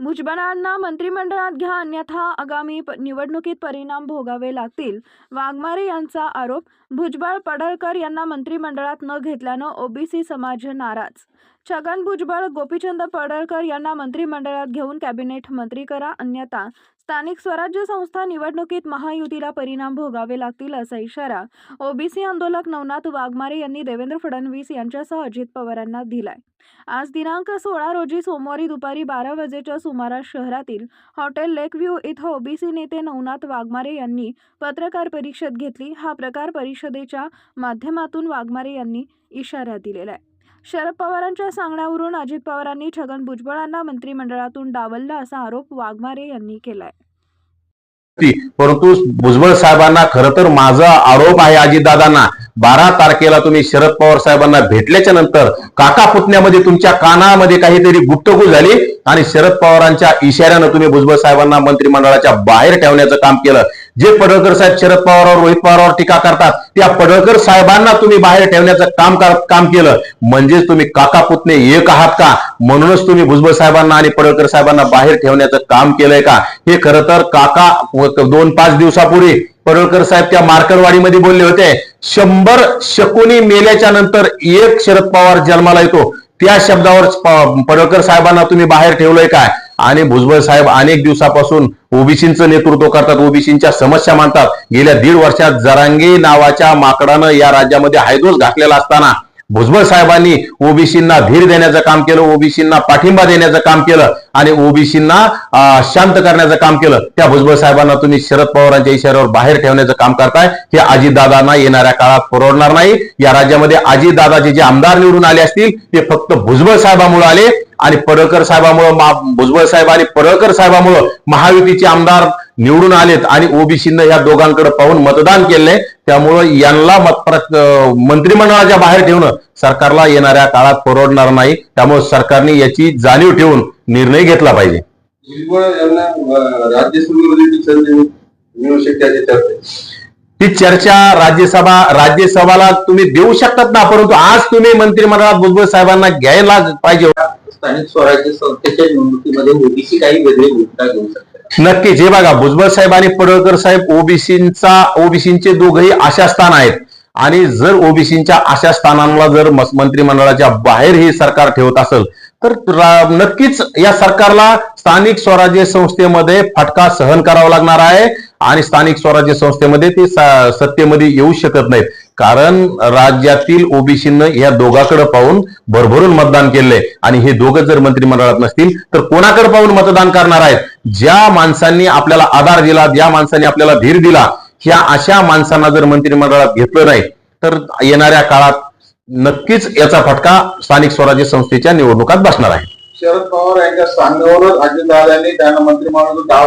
भुजबळांना मंत्रिमंडळात घ्या अन्यथा आगामी प- निवडणुकीत परिणाम भोगावे लागतील. वाघमारे यांचा आरोप भुजबळ पडळकर यांना मंत्रिमंडळात न घेतल्यानं ओबीसी समाज नाराज. छगन भुजबळ गोपीचंद पडळकर यांना मंत्रिमंडळात घेऊन कॅबिनेट मंत्री करा अन्यथा स्थानिक स्वराज्य संस्था निवडणुकीत महायुतीला परिणाम भोगावे लागतील असा इशारा ओबीसी आंदोलक नवनाथ वाघमारे यांनी देवेंद्र फडणवीस यांच्यासह अजित पवारांना दिलाय. आज दिनांक सोळा रोजी सोमवारी दुपारी बारा वाजेच्या सुमारास शहरातील हॉटेल लेक व्ह्यू इथं ओबीसी नेते नवनाथ वाघमारे यांनी पत्रकार परिषद घेतली. हा प्रकार परिषदेच्या माध्यमातून वाघमारे यांनी इशारा दिलेला आहे. शरद पवारांच्या सांगण्यावरून अजित पवारांनी छगन भुजबळांना मंत्रिमंडळातून डावललं असा आरोप वाघमारे यांनी केलाय. आहे परंतु भुजबळ साहेबांना खरं तर माझा आरोप आहे अजितदादांना बारा तारखेला तुम्ही शरद पवार साहेबांना भेटल्याच्या नंतर काका पुतण्यामध्ये तुमच्या कानामध्ये काहीतरी गुप्तगू झाली आणि शरद पवारांच्या इशाऱ्यानं तुम्ही भुजबळ साहेबांना मंत्रिमंडळाच्या बाहेर ठेवण्याचं काम केलं. जे पडळकर साहेब शरद पवारावर रोहित पवारवर टीका करतात त्या पडळकर साहेबांना तुम्ही बाहेर ठेवण्याचं काम काम केलं. म्हणजेच तुम्ही काका पुतणे एक आहात का? म्हणूनच तुम्ही भुजबळ साहेबांना आणि पडळकर साहेबांना बाहेर ठेवण्याचं काम केलंय का? हे खरं तर काका दोन पाच दिवसापूर्वी पडळकर साहेब त्या मार्करवाडीमध्ये बोलले होते शंभर शकुनी मेल्याच्या नंतर एक शरद पवार जन्माला येतो. त्या शब्दावर पडळकर साहेबांना तुम्ही बाहेर ठेवलंय काय आणि भुजबळ साहेब अनेक दिवसापासून ओबीसींचं नेतृत्व करतात. ओबीसींच्या समस्या मानतात गेल्या दीड वर्षात जरांगे नावाच्या माकडानं या राज्यामध्ये हायदोस घातलेला असताना भुजबळ साहेबांनी ओबीसींना धीर देण्याचं काम केलं ओबीसींना पाठिंबा देण्याचं काम केलं आणि ओबीसींना शांत करण्याचं काम केलं. त्या भुजबळ साहेबांना तुम्ही शरद पवारांच्या इशाऱ्यावर बाहेर ठेवण्याचं काम करताय. हे अजितदादांना येणाऱ्या काळात परवडणार नाही. या राज्यामध्ये अजितदादाचे जे आमदार निवडून आले असतील ते फक्त भुजबळ साहेबांमुळे आले. आणि पडळकर साहेबामुळं भुजबळ साहेब आणि पडळकर साहेबामुळं महायुतीचे आमदार निवडून आलेत आणि ओबीसीनं या दोघांकडे पाहून मतदान केलंय. त्यामुळं यांना मंत्रिमंडळाच्या बाहेर ठेवणं सरकारला येणाऱ्या काळात परवडणार नाही. त्यामुळे सरकारने याची जाणीव ठेवून निर्णय घेतला पाहिजे. ती चर्चा राज्यसभा राज्यसभाला तुम्ही देऊ शकतात ना परंतु आज तुम्ही मंत्रिमंडळात भुजबळ साहेबांना घ्यायला पाहिजे. स्थानिक स्वराज्य संस्थेच्या निवडणुकीमध्ये ओबीसी काही वेगळी भूमिका घेऊ शकतात नक्कीच. हे बघा भुजबळ साहेब आणि पडळकर साहेब ओबीसींचा ओबीसींचे दोघही आशा स्थान आहेत. आणि जर ओबीसींच्या आशा स्थानांना जर मंत्रिमंडळाच्या बाहेर हे सरकार ठेवत असेल तर नक्कीच या सरकारला स्थानिक स्वराज्य संस्थेमध्ये फटका सहन करावा लागणार आहे. आणि स्थानिक स्वराज्य संस्थेमध्ये ते सत्तेमध्ये येऊ शकत नाहीत. कारण राज्यातील ओबीसीनं या दोघाकडे पाहून भरभरून मतदान केलंय. आणि हे दोघं जर मंत्रिमंडळात नसतील तर कोणाकडे पाहून मतदान करणार आहेत? ज्या माणसांनी आपल्याला आधार दिला ज्या माणसांनी आपल्याला धीर दिला ह्या अशा माणसांना जर मंत्रिमंडळात घेतलं नाही तर येणाऱ्या काळात नक्कीच याचा फटका स्थानिक स्वराज्य संस्थेच्या निवडणुकात बसणार आहे. शरद पवार यांच्या सांगण्यावरच अजितदादांनी त्यांना मंत्रिमंडळाचा दावा